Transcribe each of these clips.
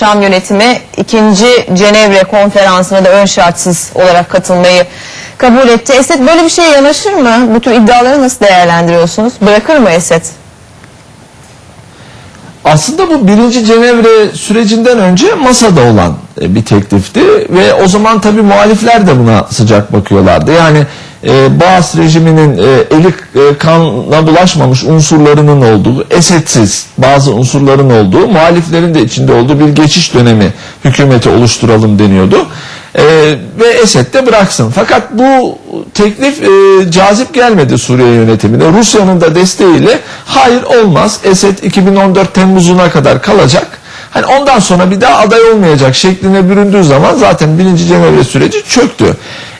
Şam yönetimi ikinci Cenevre konferansına da ön şartsız olarak katılmayı kabul etti. Esed böyle bir şeye yanaşır mı? Bu tür iddiaları nasıl değerlendiriyorsunuz? Bırakır mı Esed? Aslında bu birinci Cenevre sürecinden önce masada olan e, bir teklifti ve o zaman tabii muhalifler de buna sıcak bakıyorlardı. Yani e, Baas rejiminin e, eli e, kanla bulaşmamış unsurlarının olduğu, esetsiz bazı unsurların olduğu, muhaliflerin de içinde olduğu bir geçiş dönemi hükümeti oluşturalım deniyordu. E, ve Esed de bıraksın. Fakat bu teklif e, cazip gelmedi Suriye yönetimine. Rusya'nın da desteğiyle hayır olmaz. Esed 2014 Temmuz'una kadar kalacak. Hani ondan sonra bir daha aday olmayacak şekline büründüğü zaman zaten birinci Cenevre süreci çöktü.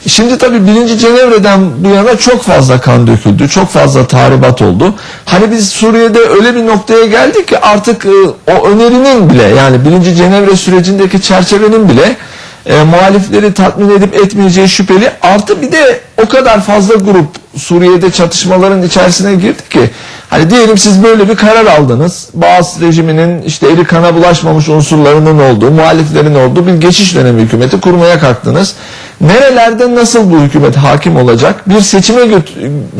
Şimdi tabii birinci Cenevre'den bu yana çok fazla kan döküldü, çok fazla tahribat oldu. Hani biz Suriye'de öyle bir noktaya geldik ki artık e, o önerinin bile yani birinci Cenevre sürecindeki çerçevenin bile e, muhalifleri tatmin edip etmeyeceği şüpheli. Artı bir de o kadar fazla grup Suriye'de çatışmaların içerisine girdi ki hani diyelim siz böyle bir karar aldınız. Bağız rejiminin işte eli kana bulaşmamış unsurlarının olduğu, muhaliflerin olduğu bir geçiş dönemi hükümeti kurmaya kalktınız. Nerelerde nasıl bu hükümet hakim olacak? Bir seçime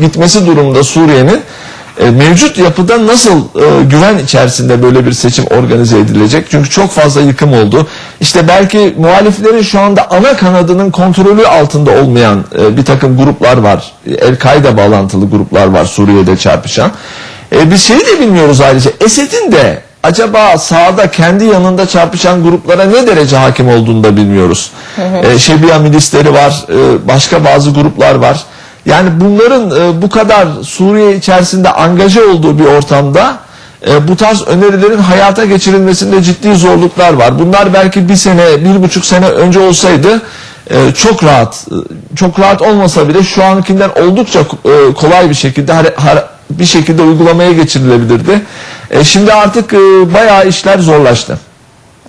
gitmesi durumunda Suriye'nin e, mevcut yapıda nasıl e, güven içerisinde böyle bir seçim organize edilecek? Çünkü çok fazla yıkım oldu. İşte belki muhaliflerin şu anda ana kanadının kontrolü altında olmayan e, bir takım gruplar var. El-Kaide bağlantılı gruplar var Suriye'de çarpışan. E, biz şeyi de bilmiyoruz ayrıca. Esed'in de acaba sağda kendi yanında çarpışan gruplara ne derece hakim olduğunu da bilmiyoruz. E, Şebiya milisleri var, e, başka bazı gruplar var. Yani bunların e, bu kadar Suriye içerisinde angaje olduğu bir ortamda e, bu tarz önerilerin hayata geçirilmesinde ciddi zorluklar var. Bunlar belki bir sene, bir buçuk sene önce olsaydı e, çok rahat, e, çok rahat olmasa bile şu ankinden oldukça e, kolay bir şekilde bir şekilde uygulamaya geçirilebilirdi. E, şimdi artık e, bayağı işler zorlaştı.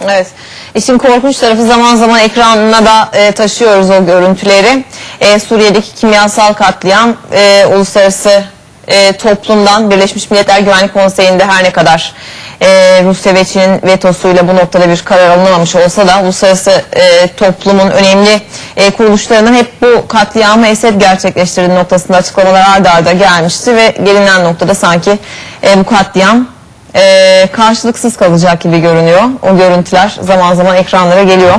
Evet. İşin korkunç tarafı zaman zaman ekranına da e, taşıyoruz o görüntüleri. E, Suriye'deki kimyasal katliam e, uluslararası e, toplumdan Birleşmiş Milletler Güvenlik Konseyi'nde her ne kadar e, Rusya ve Çin'in vetosuyla bu noktada bir karar alınamamış olsa da uluslararası e, toplumun önemli e, kuruluşlarının hep bu katliamı Esed gerçekleştirdiği noktasında açıklamalar arda arda gelmişti ve gelinen noktada sanki e, bu katliam e, karşılıksız kalacak gibi görünüyor. O görüntüler zaman zaman ekranlara geliyor.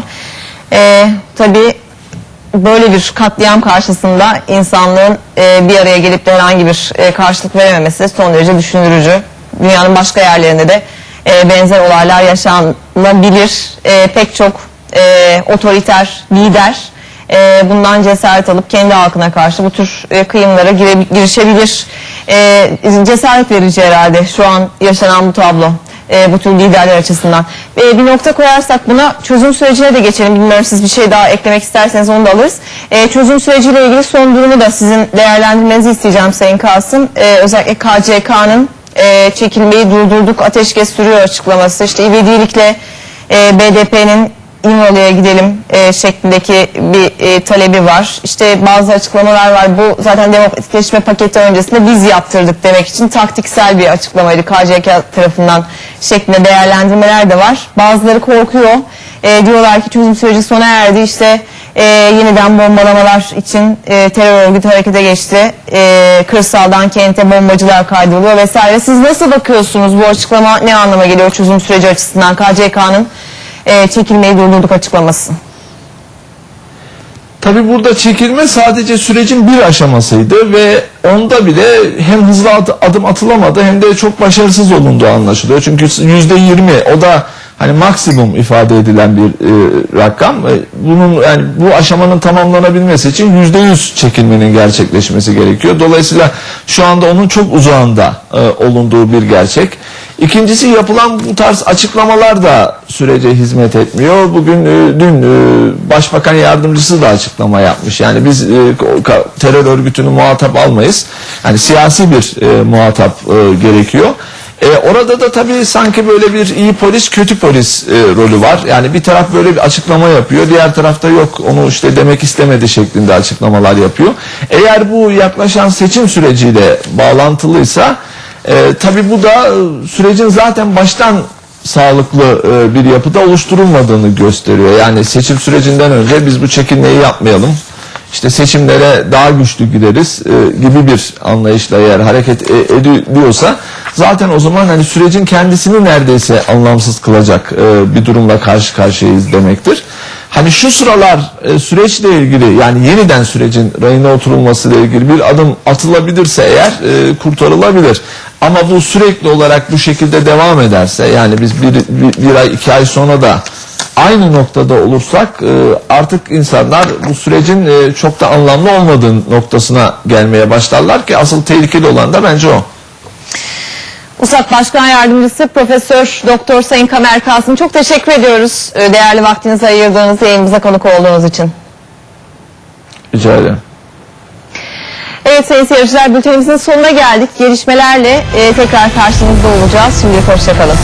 E, tabii böyle bir katliam karşısında insanlığın e, bir araya gelip de herhangi bir e, karşılık verememesi son derece düşündürücü. Dünyanın başka yerlerinde de e, benzer olaylar yaşanabilir. E, pek çok e, otoriter lider e, bundan cesaret alıp kendi halkına karşı bu tür e, kıyımlara gire- girişebilir. E, cesaret verici herhalde şu an yaşanan bu tablo. E, bu tür liderler açısından. E, bir nokta koyarsak buna çözüm sürecine de geçelim. Bilmiyorum siz bir şey daha eklemek isterseniz onu da alırız. E, çözüm süreciyle ilgili son durumu da sizin değerlendirmenizi isteyeceğim Sayın Kasım. E, özellikle KCK'nın e, çekilmeyi durdurduk, ateşkes sürüyor açıklaması. İşte ivedilikle e, BDP'nin İmralı'ya gidelim e, şeklindeki bir e, talebi var. İşte bazı açıklamalar var. Bu zaten demokratikleşme paketi öncesinde biz yaptırdık demek için taktiksel bir açıklamaydı KCK tarafından şeklinde değerlendirmeler de var. Bazıları korkuyor. E, diyorlar ki çözüm süreci sona erdi. İşte e, yeniden bombalamalar için e, terör örgütü harekete geçti. E, kırsaldan kente bombacılar kaydırılıyor vesaire. Siz nasıl bakıyorsunuz bu açıklama ne anlama geliyor çözüm süreci açısından KCK'nın e, çekilmeyi durdurduk açıklaması. Tabi burada çekilme sadece sürecin bir aşamasıydı ve onda bile hem hızlı ad- adım atılamadı hem de çok başarısız olunduğu anlaşılıyor. Çünkü yüzde yirmi o da hani maksimum ifade edilen bir e, rakam. E, bunun yani bu aşamanın tamamlanabilmesi için yüzde yüz çekilmenin gerçekleşmesi gerekiyor. Dolayısıyla şu anda onun çok uzağında e, olunduğu bir gerçek. İkincisi yapılan bu tarz açıklamalar da sürece hizmet etmiyor. Bugün e, dün e, Başbakan Yardımcısı da açıklama yapmış. Yani biz e, terör örgütünü muhatap almayız. Yani siyasi bir muhatap gerekiyor. E, orada da tabii sanki böyle bir iyi polis kötü polis e, rolü var. Yani bir taraf böyle bir açıklama yapıyor. Diğer tarafta yok onu işte demek istemedi şeklinde açıklamalar yapıyor. Eğer bu yaklaşan seçim süreciyle bağlantılıysa e, tabii bu da e, sürecin zaten baştan sağlıklı e, bir yapıda oluşturulmadığını gösteriyor. Yani seçim sürecinden önce biz bu çekinmeyi yapmayalım. İşte seçimlere daha güçlü gireriz e, gibi bir anlayışla eğer hareket e, ediliyorsa zaten o zaman hani sürecin kendisini neredeyse anlamsız kılacak e, bir durumla karşı karşıyayız demektir. Hani şu sıralar e, süreçle ilgili yani yeniden sürecin rayına oturulması ile ilgili bir adım atılabilirse eğer e, kurtarılabilir. Ama bu sürekli olarak bu şekilde devam ederse yani biz bir, bir, bir ay iki ay sonra da aynı noktada olursak e, artık insanlar bu sürecin e, çok da anlamlı olmadığı noktasına gelmeye başlarlar ki asıl tehlikeli olan da bence o. USAK Başkan Yardımcısı Profesör Doktor Sayın Kamer Kasım çok teşekkür ediyoruz. e, Değerli vaktinizi ayırdığınız yayınımıza konuk olduğunuz için. Rica ederim. Evet sayın seyirciler bültenimizin sonuna geldik. Gelişmelerle e, tekrar karşınızda olacağız. Şimdilik hoşçakalın.